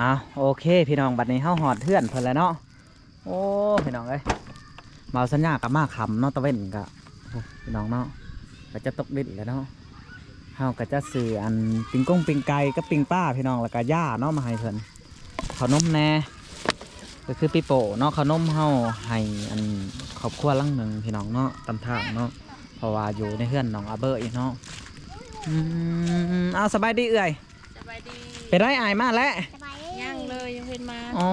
อะโอเค พี่น้องบัดนี้เฮาหอดเทื่อนเพิ่นแล้วเนาะโอ้พี่น้องเอ้ยเมาสัญญากับมาคำเนาะตะเว้นกะโอ้พี่น้องเนาะก็จะตกดินแล้วเนาะเฮาก็จะซื้ออันปิงก้งปิงไก่กับปิงป้าพี่น้องแล้วก็ย่าเนาะมาให้เพิ่นขนมแหน่ก็คือปิโป้เนาะขนมเฮาให้อันครอบครัวหลังหนึ่งพี่น้องเนาะตำทางเนาะเพราะว่าอยู่ในเฮือนน้องอาเบอร์อีกเนาะอืมเอาสบายดีเอื่อยสบายดีไปได้อายมาแล้วสบายดีย่าง เลยยังเพิ่นมาอ๋อ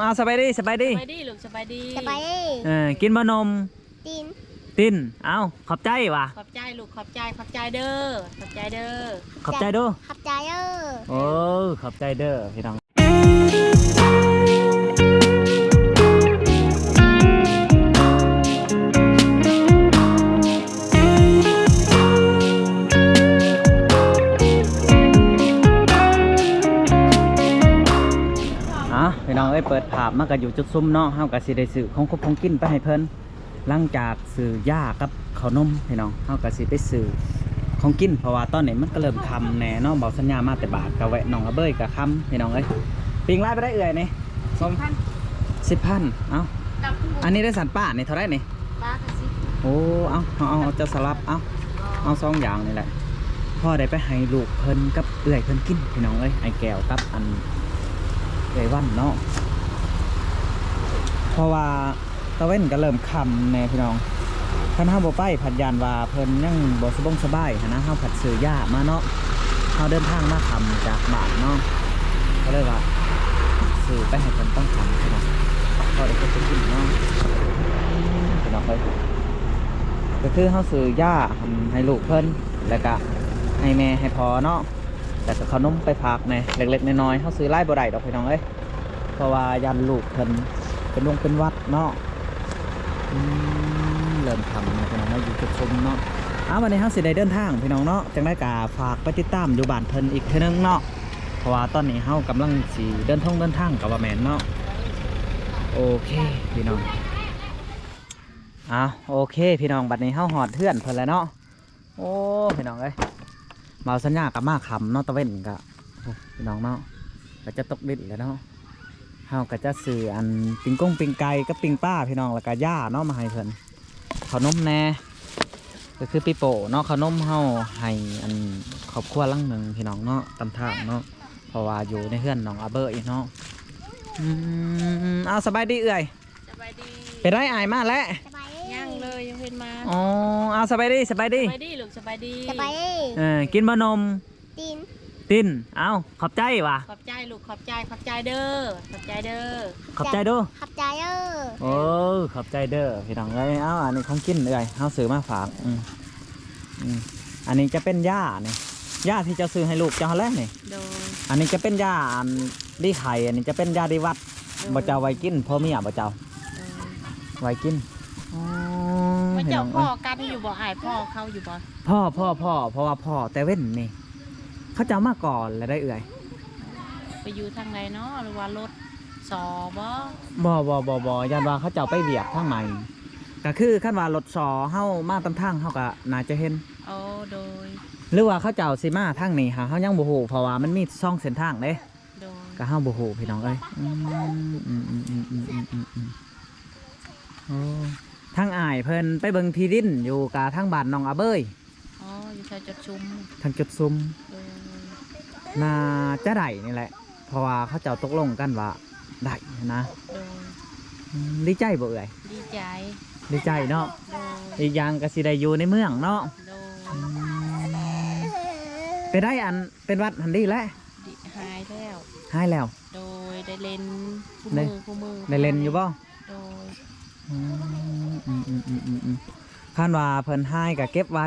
เอาสบายดีสบายดีสบายดีลูกสบายดีสบายดีเออกินบะนมตีนตินเอาขอบใจว่ะขอบใจลูกขอบใจขอบใจเด้อขอบใจเด้อขอบใจเด้อขับใจเออโอ้ขอบใจเด้อพี่น้อง อะพี่น้องเอ้ยเปิดภาพมากันอยู่จุดซุ่มเนาะเฮาก็สิได้ซื้อของครบของกินไปให้เพิ่นหลังจากซื้อยากับขนมพี่น้องเฮาก็สิไปซื้อของกินเพราะว่าตอนนี้มันก็เริ่มคำแหน่เนาะเบาสัญญามาแต่บาทกะแวะน้องอาเบยกะคำพี่น้องเอ้ยปิงไล่ไปได้เอื่อยนี่สมสิบพันเอ้ากับผู้อันนี้ได้สันป้านี่เท่าไรนี่ป้ากันสิโอ้เอาเอาเอาเอาจะสลับเอาเอาสองอย่างนี่แหละพ่อได้ไปให้ลูกเพิ่นกับเอื่อยเพิ่นกินพี่น้องเอ้ยไอ้แก้วกับอัน เอื่อยวันเนาะเพราะว่าตะเว้นก็เริ่มคำแน่พี่น้องคันเฮาบ่ไปผัดยานว่าเพิ่นยังบ่สบงสบายนะเฮาผัดซื้อยามาเนาะเฮาเดินทางมาคำจากบ้านเนาะก็เลยว่าซื้อไปให้เพิ่นต้องคำพี่น้องพอได้เพิ่นกินเนาะพี่น้องเอ้ยก็คือเฮาซื้อยาให้ลูกเพิ่นแล้วก็ให้แม่ให้พอเนาะ แต่ก็ขนมไปฝากแหน่เล็ก ๆน้อยๆเฮาซื้อหลายบ่ได้ดอกพี่น้องเอ้ยเพราะว่ายันลูกเพิ่นเป็นวงเป็นวัดเนาะเริ่มทำนะพี่น้องเนาะอยู่จุดชมเนาะอ้าวันนี้เฮาสิได้เดินทางพี่น้องเนาะจังได้กาฝากไปติดตามอยู่บ้านเพิ่นอีกเทื่อนึงเนาะเพราะว่าตอนนี้เฮากำลังสิเดินท่องเดินทางกับว่าแมนเนาะโอเคพี่น้องอ้าวโอเค พี่น้องบัดนี้เฮาหอดเทื่อนเพิ่นแล้วเนาะโอ้พี่น้องเอ้ย มาสัญญากับมาคำเนาะตะเว้นกะโอ้พี่น้องเนาะก็จะตกดินแล้วเนาะเฮาก็จะซื้ออันปิงก้งปิงไก่กับปิงป้าพี่น้องแล้วก็ย่าเนาะมาให้เพิ่นขนมแหน่ก็คือปิโป้เนาะขนมเฮาให้อันครอบครัวหลังหนึ่งพี่น้องเนาะตำทางเนาะเพราะว่าอยู่ในเฮือนน้องอาเบอร์อีกเนาะอืมเอาสบายดีเอื่อย สบายดีไปได้อายมาแล้วสบายดีย่าง เลยยังเพิ่นมาอ๋อเอาสบายดีสบายดีสบายดีลูกสบายดีสบายดีเออกินบะนมตีนตินเอาขอบใจว่ะขอบใจลูกขอบใจขอบใจเด้อขอบใจเด้อขอบใจเด้วยขับใจเออโอ้ขอบใจเด้อพี่น้องเอ้ยเอาอันนี้ของกินเอื่อยเฮาซื้อมาฝากอืมอืมอันนี้จะเป็นหญ้านี่หญ้าที่จะซื้อให้ลูกเจ้าแรกนี่โดยอันนี้จะเป็นหญ้าอันดีไข่อันนี้จะเป็นหญ้าดีวัดบ่เจ้าไว้กินพ่อเมียบ่เจ้าโดยไว้กินอ๋อ พระเจ้าพ่อกันอยู่บ่อายพ่อเขาอยู่บ่อพ่อพ่อพ่อเพราะว่าพ่อแต่เว้นนี่ เขาจะามาก่อนแล้วได้เอื่ยไปอยู่ทางไหนเนาะหรือว่ารถสอบ่บ่บ่บ่บ่ยันว่าเขาจะาไปเบียบทางใหม่ก็คือขั้นว่ารถสอเข้ามาตามทางเขาก็น่าจะเห็นโอ้โดย หรือว่าเขาเจ้าซีมาทางนี้ค่ะเขายังบ่ฮู้เพราะว่ามันมีช่องเส้นทางเลยก็เฮาบ่ฮู้พี่น้องเอ้ยอืมอืมอืมอืมอืมอืมโอ้ ทางอ้ายเพิ่นไปเบิ่งที่ดินอยู่กะทางบ้านน้องอาเบยอ๋ออยู่แถวจุดชุมทางจุดซุมโดยน่าจะได้นี่แหละ เพราะว่าเขาเจ้าตกลงกันว่าได้นะโดยอืมดีใจบ่เอ่ยดีใจดีใจเนาะโดยอีกอย่างก็สิได้อยู่ในเมืองเนาะโดอืยมไปได้อันเป็นวัดหันดีแล้วดิหายแล้ว หายแล้ว โดยได้เล่นคู่ได้มือคู่มือได้เล่นอยู่บ่โดย อืมอืมอืมอืมอืมอืมคันว่าเพิ่นให้ก็เก็บไว้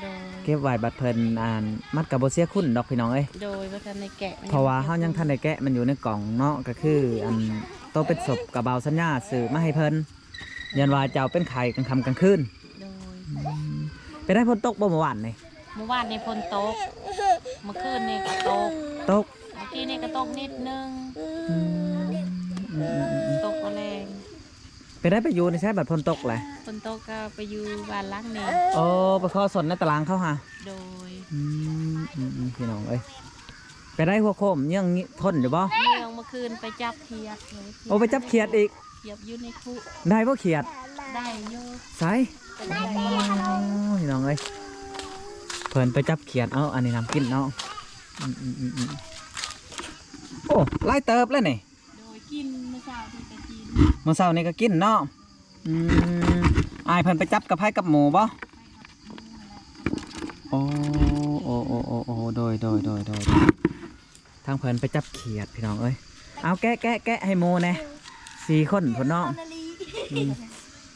โดยเก็บไว้บัดเพิ่นอ่านมัดกับบ่เสียคุณดอกพี่น้องเอ้ย โดยว่าทันในแกะมันเพราะว่าเฮายังทันได้แกะมันอยู่ในกล่องเนาะก็คืออันโตวเป็นศพกับเบาสัญญาสื่อมาให้เพิ่นยันว่าเจ้าเป็นไข่กลางค่ำกลางคืนโดยไปได้ฝนตกบ่เมื่อวานนี่เมื่อวานในพลตกเมื่อคืนนี่ก็ตกตกเมื่อกี้นี่ก็ตกนิดนึงอืมอืมอืมอืมตกก็แรง ไปได้ไปอยู่ในใช้บัดฝนตกแหละพลตกก็ไปอยู่บ้านหลังนี่โอ้ไปขอสนในตารางเขาฮะโดยอืมอืมอืมพี่น้องเอ้ยไปได้หัวโคมยังงี้ทนอยู่บ่เมืองเมื่อคืนไปจับเขียดเลยโอ้ไปจับเขียดอีกเขียดอยู่ในคุได้บ่เขียดได้อยู่ใส่พี่น้องเอ้ยเพิ่นไปจับเขียดเอาอันนี้นำกินเนาะอืมอืมอืมอืมโอ้ไล่เติบแล้วนี่โดยกินเมื่อเช้าที่ไป เมื่อเช้านี้ก็กินเนาะอือายเพิ่นไปจับกับไผ่กับหมูบ่โอ้โอ้โอ้โอ้โอ้โดยโดยโดยโดยทางเพิ่นไปจับเขียดพี่น้องเอ้ยเอาแกะแกะแกะให้หมูแน่สี่คนพุ่นเนาะอืม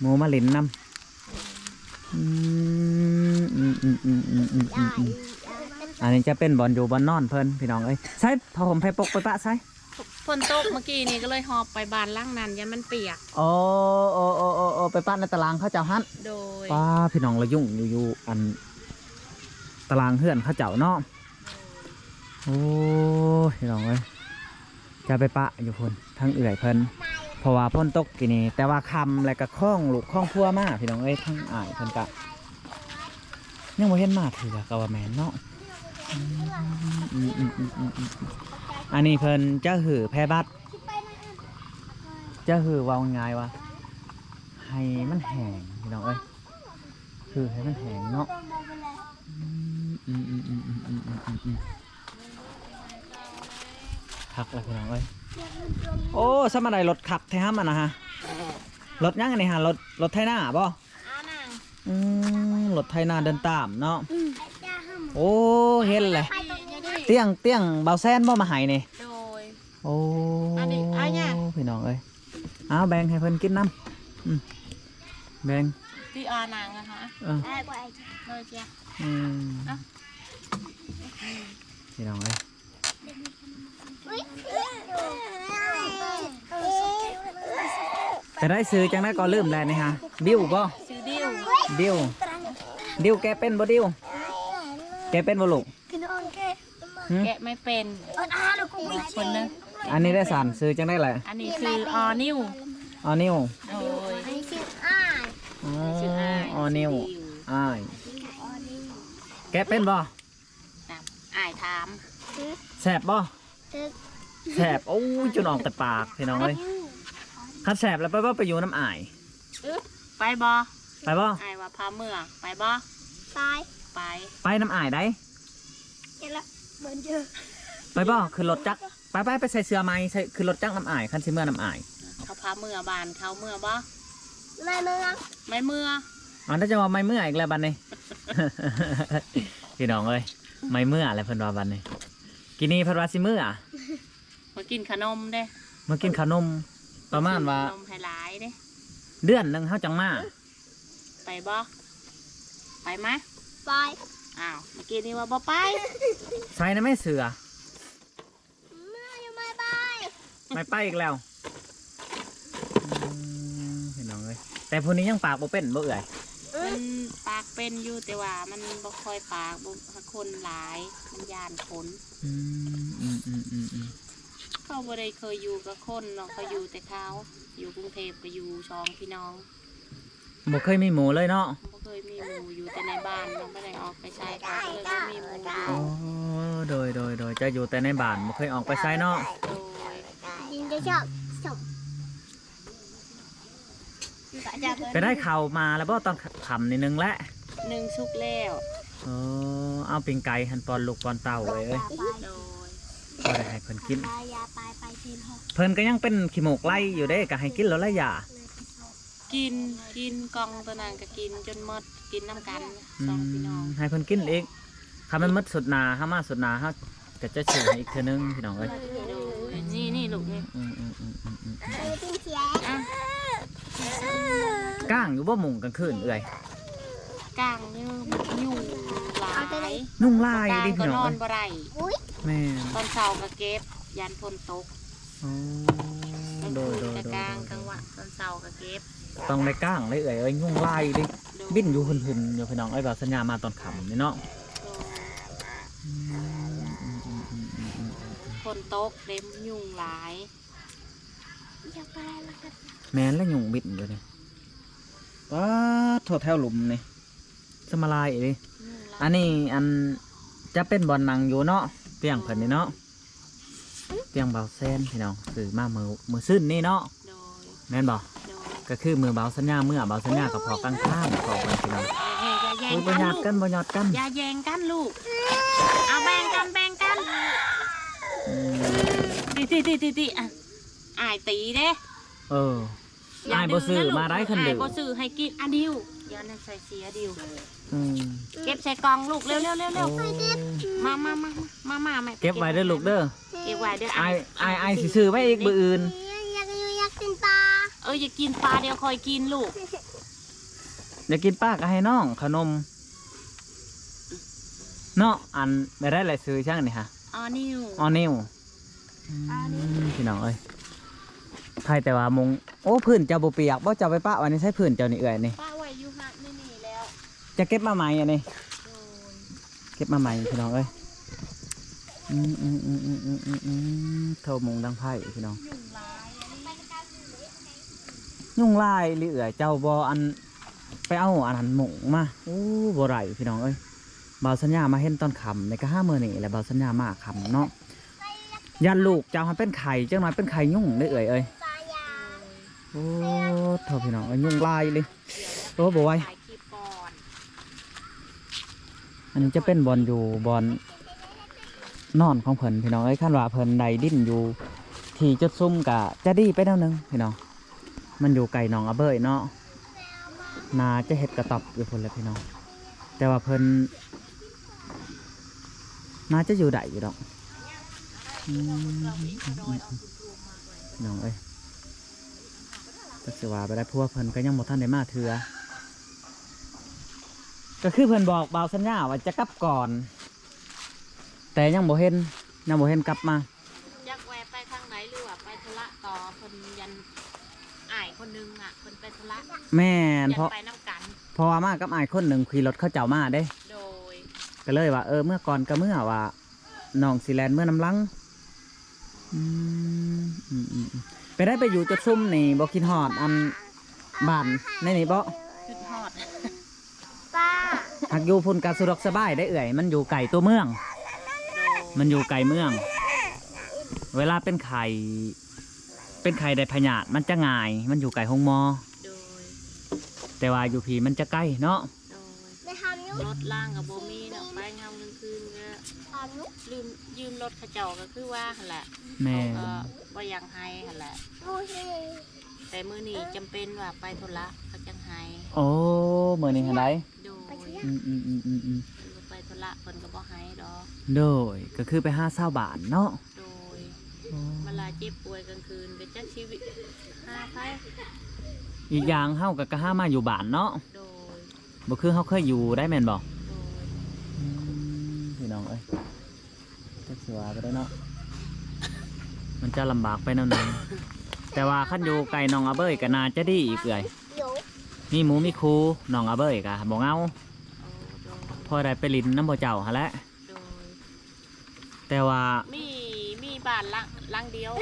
หมูมาเลินนำอืมอืมอืมอืมอืมอืมอืมอันนี้จะเป็นบอลอยู่บอลนอนเพิ่นพี่น้องเอ้ยใช่ผ้าห่มไผ่ปกไปปะใช่ ฝนตกเมื่อกี้นี่ก็เลยหอบไปบานล่างนั้นยันมันเปียก โอ้โอ้โอ้โอ้โอ้ไปปั้นในตารางเขาเจ้าฮันโดยป้าพี่น้องเรายุ่งอยู่อยู่อัน ตารางเฮือนเขาเจ้าเนาะโอ้ยพี่น้องเอ้ยจะไปปะอยู่พุ่นทั้งเอื่อยเพิ่นเพราะว่าพ่นตกกี่นี่แต่ว่าคำและก็คล้องลูกคล้องพัวมาพี่น้องเอ้ยทั้งอ่ายเพิ่นกะยังบ่เห็นมาถือกะว่าแม่นเนาะ อันนี้เพิ่นจะหือแพร่บัตรจะหือวาวง่ายวะให้มันแหงพี่น้องเอ้ยคือให้มันแหงเนาะคักเลยพี่น้องเอ้ยโอ้สมัยรถขักแท้มันนะฮะรถยังไงฮะรถรถไทยหน้าบ่รถไทยหน้าเดินตามเนาะโอ้เห็นเลย เตี้ยงเตี้ยงเบาแซนบ่มาให้นี่โดย โอ้อันนี้อันเนี้ยพี่น้องเอ้ยเอาแบ่งให้เพิ่นกินน้ำอืมแบ่งที่อานางอะฮะเออเลยเจ้าอืมอะ พี่น้องเอ้ยจะได้ซื้อจังได้ก็ลืมแล้วนี่ฮะดิวก็ซื้อดิ้วดิวดิวแกเป็นบ่ดิวแกเป็นบ่ลูก หึแกะไม่เป็น คนหนึงอันนี้ได้สารซื้อจังได้แหละอันนี้คือออนิวออนิวโดยอ๋อชื่ออายออนิวอ้ายแกเป็นบ่ตามอายถามแสบบ่แสบโอ้ยจนออกแต่ปากพี่น้องเอ้ยคัดแสบแล้วไปบ่ไปอยู่น้ำอ้ายไปบอไปบ่อายว่าพาเมื่อไปบอตายไปไปน้ำอ้ายได้ เห็นละเหมือนเจอไปบ่คือรถจักรไปไปไปใส่เสื้อไหมใส่คือรถจักรน้ำอายคันสิเมื่อน้ำอายเขาพาเมื่อบานเขาเมื่อบอในเมืองไม่เมื่ออ๋อน่าจะว่าไม่เมื่ออีกแล้วบันนี้ พี่น้องเอ้ยไม่เมื่ออะไรเพิ่นว่าบันนี้ กินนี่เพิ่นว่าสิเมื่อมากินขนมเด้เมื่อกินขนม ประมาณว่าขนมไฮไลท์เด้เดือนหนึงเฮาจังมาไปบอไปไหมไป อ้าวเมื่อกี้นี่ว่าบอไปใส่นะแม่เสือเมื่ออยู่ไม่ไปไม่ไปอีกแล้วอืมพี่น้องเอ้ยแต่ผู้นี้ยังปากบ่เป็นบ่เอื่อยมันปากเป็นอยู่แต่ว่ามันบ่ค่อยปากบ่คนหลายมันยานคนอืมอืมอืมอืมอืมเขาบ่ได้เคยอยู่กับคนเนาะเขาอยู่แต่เขาอยู่กรุงเทพก็อยู่ช่องพี่น้อง บ่เคยมีหมูเลยเนาะบ่เคยมีหมู่อยู่แต่ในบ้านเราไม่ได้ออกไปใช้เขาก็เลยบ่มีหมู่อยู่อ๋อโดยโดยโดยจะอยู่แต่ในบ้านบ่เคยออกไปไสเนาะโดยยิงจะชอบสมไปได้ข่าวมาแล้วบ่ตอนขำนิดนึงแหละหนึ่งชุกแล้วเออเอาปิงไก่หันปอนลูกปอนเต่าไว้เอ้ยโดยก็ได้ให้เพิ่นกินไปยาไปไปเทนหกเพิ่นก็ยังเป็นขี้หมกไล่อยู่เด้ก็ให้กินแล้วละอย่า กินกินกองตัวนั้นก็กินจนหมดกินน้ำกันอืสองพี่น้องมให้เพิ่นกินอีกคำมันหมดสุดหนาห้ามาสุดหนาเฮาก็จะชื่อให้อีกเทื่อนึงพี่น้องเอ้ยโดยนี่นี่ลูกนี่อืมอืมอืมอืมอืมไปติ้งเชียอะก้างอยู่บ่หมุงกลางคืนเอ้ยกลางนี่ยุ่งหลายนุ่งลายกลางดิก็พี่น้นองอนเอ้ยบ่ได้อุ้ยแม่นตอนเช้าก็เก็บยันพนตก อ๋อกลางโดยคืนโดยก็โดยกลางกลางวันตอนเช้าก็เก็บ ต้องได้ก้างเลยเอ้ยเอ้ยนุ่งลายดิโดยบินอยู่หึนๆอยู่พี่น้องเอ้ยแบบสัญญามาตอนค่ำนี่เนาะโดยอืมอืมอืมอืมอืมอืมพนตกเต็มยุ่งหลายอยากไปแล้วกันแม่นแล้วยุงบิดอยู่นี่ว้าโทษแถวหลุมนี่สมาลายอีกดิยุ่งหลายอันนี้อันจะเป็นบอลนังอยู่เนาะเตียงเพิ่นนี่เนาะเตียงเบาเส้นพี่น้องซื้อมามือมือซื่นนี่เนาะโดยแม่นบ่โดย ก็คือมือเบาสัญญาเมื่อเบาสัญญากับพอกลางข้างพอกันพี่น้องเฮ้ยอย่าแย่งอุ้ยบ่กันหยอดลูกกันบ่หยอดกันอย่าแย่งกันลูก เอาแบ่งกันแบ่งกันอืมตีตีตีตีตีอะอายตีเด้เอออายบ่ซื้อมาได้คันอาเดืยอบ่ซื้อให้กินอะดิวอย่านั่นใส่เสียดิว อืมเก็บใส่กล่องลูกเร็วเร็วเร็วเร็วโอ้มามามามามาแม่เก็บไว้เด้อลูกเด้อเก็บไว้เด้ออายอายอายสิซื้อไว้อีกมื้ออื่น เอออย่ากินปลาเดี๋ยวคอยกินลูก อยากกินป้าก็ให้น้องขนมเนาะอันไม่ได้แหละซื้อช่างนี่ฮะอ๋อนิวออนิวพี่น้องเอ้ยใครแต่ว่ามงโอ้พื้นเจ้าบุเปียกบ่เจ้าไปป้าวันนี้ใช้พื้นเจ้านี่เอื่อยนี่ป้าไว้อยู่หักนี่นี่แล้ว จะเก็บมาใหม่อันนี้โดยเก็บมาใหม่พี่น้องเอ้ยอืมอืมอืมอืมอืมอืมอืมโทรมงดังไพ่พี่น้อง ยุ่งหลายอันนี้ ยุ่งลายหรือเอื่อยเจ้าบออันไปเอาอันนั้นหมงมาโอ้บ่ไรพี่น้องเอ้ยเบาสัญญามาเห็นตอนคำในก็ห้ามือนี่แหละเบาสัญญามาคำเนาะยันลูกเจ้าให้เป็นไข่เจังหน่อยเป็นไข่ยุ่งได้เอ่ยเอ้ยโอ้โทษพี่น้องเอ้ยยุ่งลายเลยโอ้บ่ไหวถ่ายคลิปก่อนอันนี้จะเป็นบอลอยู่บอลนอนของเพิ่นพี่น้องเอ้ยขั้นว่าเพิ่นใดดิ้นอยู่ ที่จุดซุ่มกะจะดีไปแนวหนึงพี่น้อง มันอยู่ไก่น้องอาเบยเนาะนาจะเห็ดกระตอบอยู่พุ่นแหละพี่น้อง แต่ว่าเพิ่นนาจะอยู่ได้อยู่ดอกพี่น้องเอ้ยก็สิว่าไปได้พวกเพิ่นก็ยังบ่ทันได้มาเถือก็คือเพิ่นบอกเบาสัญญาว่าจะกลับก่อน แต่ยังบ่เห็นยังบ่เห็นกลับมา อยากแวะไปทางไหนหรือว่าไปธุระต่อคนยันอายคนนึงอะคนไปธุระ แม่นอยาเพราะกไปน้ำกัน เพราะว่ามากับอายคนหนึ่งขี่รถเข้าเจ้ามาเด้ โดย ก็เลยว่าเออเมื่อก่อนก็เมื่อว่าน้องสีแลนเมื่อน้ำลังอืมอืมอืมอืมไปได้ไปอยู่จุดซุ่มนี่บ่คิดฮอดอันบ้านในนี่บ่ขึ้นฮอดปลาหักอยู่พุ่นกาสุรกสบายได้เอื่อย มันอยู่ไก่ตัวเมือง โดยมันอยู่ไก่เมือง เวลาเป็นไข่ เป็นไข่ได้พญาตมันจะง่าย มันอยู่ไก่หงมอโดย แต่ว่าอยู่พีมันจะใกล้เนาะโดยไปทำยุรถล่างกับโบมีเนาะไปงามกลางคืนก็ทำยุลืมยืมรถเขาเจ้าก็คือว่าหั่นแหละแม่เขาก็ว่ายังให้หั่นแหละมูสิแต่มื้อนี้จำเป็นว่าไปธุระเขาจังให้โอ้เมื่อนี้เห็นไรโดยอืมอืมอืมอืมอืมเพิ่นบ่ไปธุระเพิ่นก็บ่ให้ดอก โดยก็คือไปห้าเศร้าบาทเนาะโดย เวลาเจ็บป่วยกลางคืนก็จักชีวิตหาไป อีกอย่างเฮากับกะห้ามาอยู่บ้านเนาะโดยบ่คือเฮาเคยอยู่ได้แม่นบ่โดยพี่น้องเอ้ยจักสิว่าไปได้เนาะมันจะลำบากไปแนวหนึงแต่ว่าคันอยู่ไกลน้องอาเบยก็น่าจะดีอีกเอื่อยเดี๋ยวมีหมูมีครูน้องอาเบยก็บ่เหงาโอ้โดยพอได้ไปลินน้ำบ่เจ้าหั่นแหละโดยแต่ว่ามีมีบ้านหลังหลังเดียว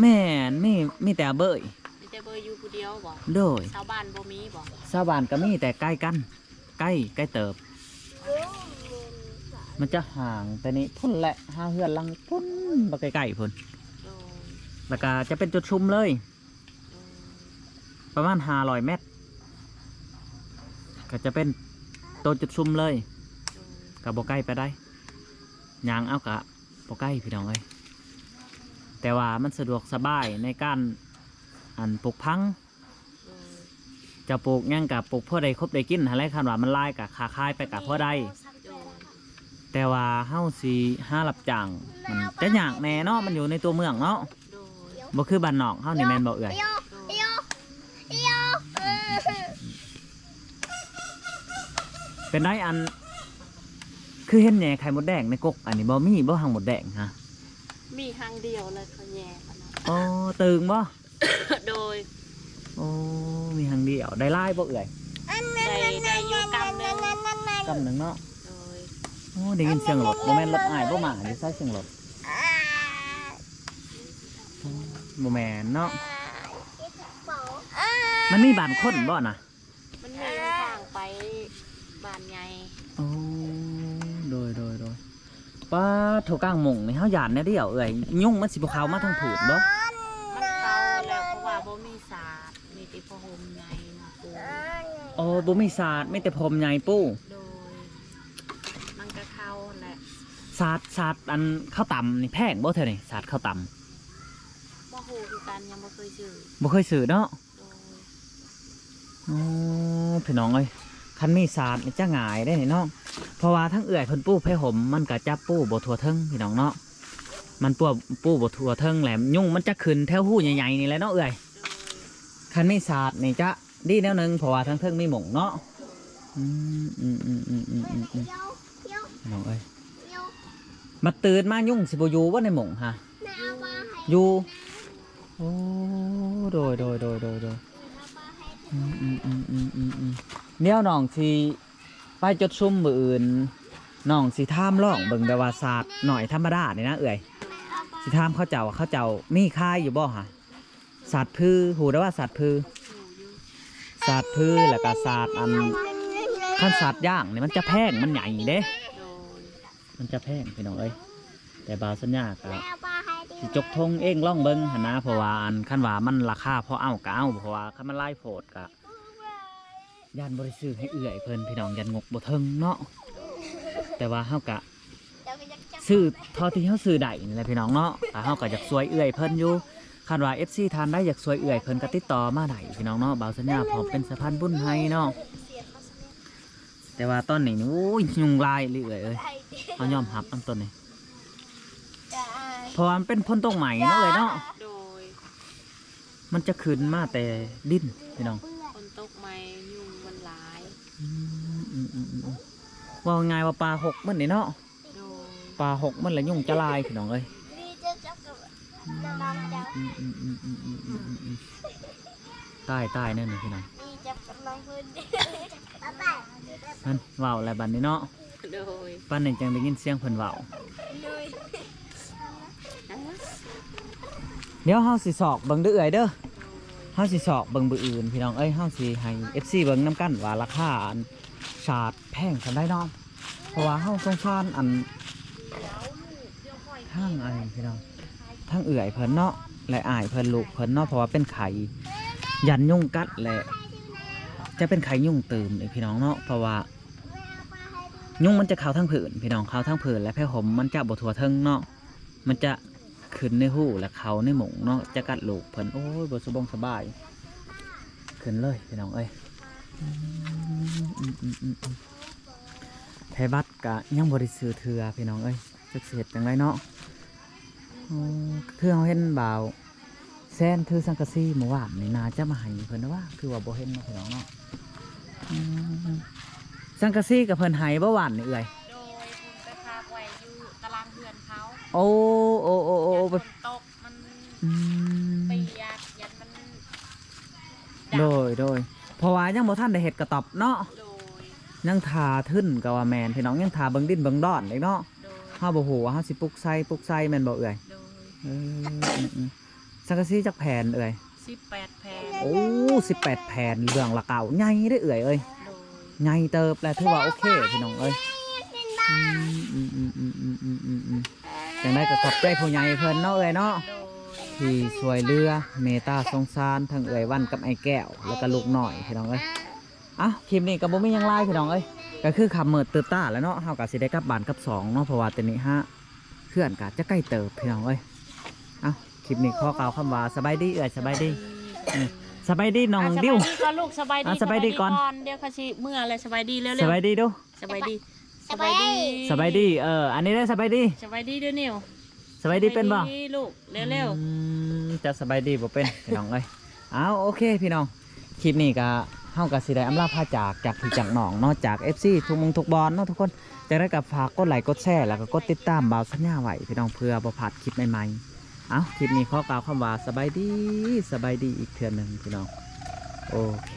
แม่นมีมีแต่อาเบย มีแต่เบอร์อยู่ผู้เดียวบ่โดยชาวบ้านบ่มีบ่ชาวบ้านก็มีแต่ใกล้กัน ใกล้ใกล้เติบ มันจะห่างแต่นี่พุ่นแหละห้าเฮือนหลังพุ่นบ่ใกล้ๆพุ่นโดยแล้วก็จะเป็นจุดชุมเลย โดยประมาณห้าร้อยเมตร ก็จะเป็นตัวจุดชุมเลย โดยกับบ่ใกล้ไปได้ยางเอากะบ่ใกล้พี่น้องเอ้ยแต่ว่ามันสะดวกสบายในการ อันปลูกพังโดยจะปลูกหยังกับปลูกพ่อใดครบได้กินอะไรคันว่ามันลายกับขาคายไปกับพ่อใดโดยแต่ว่าเฮาสิห้ารับจ้างมันจะยากแน่เนาะมันอยู่ในตัวเมืองเนาะโดยบ่คือบ้านนอกเฮานี่แม่นบ่เอ่ยเดี๋ยวโดยเดี๋ยวเดี๋ยวเออเป็นได้อัน คือเห็นแหน่ไข่มดแดงในกก อันนี้บ่มีบ่หังมดแดงฮะมีทางเดียวเลยเขาแย่ขนาดอ๋อตึงบ่ โดยโอ้มีหังเดียวได้หลายบ่เอ่ยได้ได้อยู่กำหนึงกำหนึงเนาะโดยโอ้ได้ยินเสียงรถบ่แม่นรถอ้ายบ่มาอยู่ใส่เสียงรถบ่แม่นเนาะมันมีบ้านคนบ่น่ะมันมีทางไปบ้านใหญ่โอ้โดยโดยโดยปป้าโถกลางหมงนี่เฮาหยานแน่เดียวเอ้ยยุ่งมันสิบ่เข้ามาทางผืนบ่มันเข้าแล้ว เพราะว่าบ่มีสาดมีแต่พะหมไงนะปูโอ้บ่มีศาสตร์มีแต่พรมใหญ่ปู้โดย มันก็เข้าแหละศาสตร์ศาสตร์อันข้าวต่ำนี่แพงบ่เท่านี่ศาสตร์ข้าวต่ำบ่ฮู้คือกันยังบ่เคยซื้อบ่เคยซื้อเนาะโดยโอ้พี่น้องเอ้ยคันมีศาสตร์นี่จะง่ายได้นี่เนาะเพราะว่าทั้งเอื้อยเพิ่นปู้ไผห่มมันก็จับปู้บ่ทั่วถึงพี่น้องเนาะมันปู้ปู้บ่ทั่วถึงแหลมยุ่งมันจะขึ้นแถวหูใหญ่ๆนี่แหละเนาะเอื้อยโดย คันไมีศาสตร์นี่จะดีแนวหนึ่งเพราะว่าทั้งเทิงมีหม่งเนาะอืมอืมอืมอืมอืมอืมอืมเดี๋ยน้องเอ้ยเดี๋ยมาตื่นมายุ่งสิบอยู่ว่าในหม่งฮะอาปลาให้อยู่โอ้โดยโดยโดยโดยโดยอืมอืมอืมอืมอืมอืมเดี๋ยน้องสิไปจดซุ่มมืออื่นน้องสิถามร้องเบิ่งแต่ว่าศาสตร์หน่อยธรรมดาเนี่ยนะเอ่ยเอาปลามเข้าเจ้าเข้าเจ้ามีค่ายอยู่บ่ฮะ สตร์พือหูได้ว่าศาสตร์พืออยู่อยู่ศาสตร์พือแล้วก็ศาสตร์อันขั้นศาสตร์ย่างเนี่ยมันจะแพงมันใหญ่เด้ มันจะแพงพี่น้องเอ้ยแต่บาสัญญาก็แม่เอาปลาให้ดิสิจกทงเองล่องเบิ่งหันนะเพราะว่าอันคันว่ามันราคาพอเอาก็เอาเพราะว่าคันมันไล่โพดก็ยันบริสุทธิ์ให้เอื่อยเพิ่นพี่น้องยันงกบ่เทิงเนาะแต่ว่าเฮากะเดี๋ยวกะจับซื้อทอที่เฮาซื้อได้นี่แหละพี่น้องเนาะแต่เฮาก็อยากซวยเอื่อยเพิ่นอยู่ คันว่า FC ทานได้อยากซวยเอื่อยเพิ่นก็ติดต่อมาได้พี่น้องเนาะบาวสัญญาพร้อมเป็นสะพานบุญให้เนาะเสียเขาเสียแต่ว่าตอนนี้นี่โอ้ยยุงลายเรื่อยเอ้ยให้ดิเฮายอมรับอันต้นนี้จ้าเพราะว่ามันเป็นพ่นตรงใหม่เนาะเอ้ยเนาะโดยมันจะขึ้นมาแต่ดินพี่น้องคนตกไม้ยุงมันหลายอืมอืมอืมอืมว่าไงายว่าปลาหกมันนี่เนาะโดยปลาหกมันแหละยุ่งจะลายพี่น้องเอ้ยนี่จะจับกับ น้ำตางเจ้าอืมอืมอืมอืมอืมอืมอืมใต้ใต้นั่นนี่พี่น้องนี่จะกำลังพื้นบ๊ายบายนั่นว่าวอะไรบัดนี้เนาะโดยปั้นนี่จังได้ยินเสียงเพิ่นว่าวเลยนะเดี๋ยวเฮาสิสอกเบิ้งเด้อเอื้อยเด้อเฮาสิสอกเบิ่งบื้ออื่นพี่น้องเอ้ยเฮาสิให้ FC เบิ้งน้ำกันว่าราคาอันชาดแพงกันได้เนาะเพราะว่าเฮาสงสารอันห้างอันพี่น้อง ทางเอื่อยเพิ่นเนาะและอ้ายเพิ่นลูกเพิ่นเนาะเพราะว่าเป็นไข่ยันยุ่งกัดแหละจะเป็นไข่ยุ่งตื่มอีกพี่น้องเนาะเพราะว่ายุ่งมันจะเข้าทั้งผืนพี่น้องเข้าทั้งผืนและแพร่หมมันจะบทัวเทิงเนาะมันจะขึ้นในหูและเขาในหมงเนาะจะกัดลูกเพิ่นโอ้ยบสบงสบาย ขึ้นเลยพี่น้องเอ้ยอืมอืมอืมอืมอืมไทยบัตรกะยังบริสุทธิ์เถือพี่น้องเอ้ยจะเสร็จจังไรเนาะ โอ้คือเขาเห็นบ่าวแซนถือสังกะสีเมื่อวานนี่นาจะมาให้เพิ่นนะว่า คือว่าบ่เห็นเนาะพี่น้องเนาะอืมสังกะสีกับเพิ่นไหบ่หวานนี่เอ่ยโดยคุณไปพากไว้อยู่ตารางเรือนเขาโอ้โอ้โอ้โอ้ยันโอ้ฝนตกมันอืมเปียกยันมันโดยโดยเพราะว่ายังบ่ทันได้เฮ็ดกระตอบเนาะโดยยังทาทึ้นก็ว่าแม่นพี่น้องยังทาเบิ่งดินเบิ่งดอนอีกเนาะโดยเฮาบ่ฮู้ว่าเฮาสิปลูกไส้ปลูกไส้แม่นบ่เอ่ยโดย เอออืมอืมสังกะสีจักแผ่นเอ่ยสิบแปดแผ่นโอ้18แผ่นเรื่องละเก่าใหญ่เด้อเอ่ยเอ้ยโดยใหญ่เติบแล้วถือว่าโอเคพี่น้องเอ้ยกินบ้าอืมอืมอืมอืมอืมอืมอืมจังไดก็ขอบใจผู้ใหญ่เพิ่นเนาะเอ่ยเนาะโดยที่ช่วยเหลือเมตตาสงสารทั้งเอ่ยวันกับไอ้แก้วแล้วก็ลูกหน่อยพี่น้องเอ้ยอะคลิปนี้ก็บ่มีหยังไล่พี่น้องเอ้ยก็คือขับเมิดตื่นตาแล้วเนาะเฮาก็สิได้กลับบ้านกับสองเนาะเพราะว่าตอนนี้ฮะเพื่อนก็จะใกล้เติบพี่น้องเอ้ยเอ้า คลิปนี้ขอกล่าวคำว่าสบายดีเอ่ยสบายดีอืมสบายดีน้องอะสดิวบายดีก่อนลูกสบายดีอะสบายดีก่อน เดี๋ยวเขาชิเมื่อเลยสบายดีเร็วๆสบายดีเดูสบายดีสบายดีสบายดีเอออันนี้ได้สบายดีสบายดีเด้อนิวสบายดีเป็นบ่สบายดีลูกเร็วอืมจะสบายดีบ่เป็น พี่น้องเอ้ยเอาโอเคพี่น้อง คลิปนี้ก็เฮาก็สิได้อำลาพาจากจากพี่จากน้องเนาะจาก FC ทุกมงทุกบอลเนาะทุกคนจะได้กับฝากกดไลค์กดแชร์แล้วก็กดติดตามบ่าวสัญญาไว้พี่น้องเพื่อบ่พลาดคลิปใหม่ๆ เอาคลิปนี้ข้อกล่าวคำว่าสบายดีสบายดีอีกเทือนหนึ่งพี่น้อง โอเค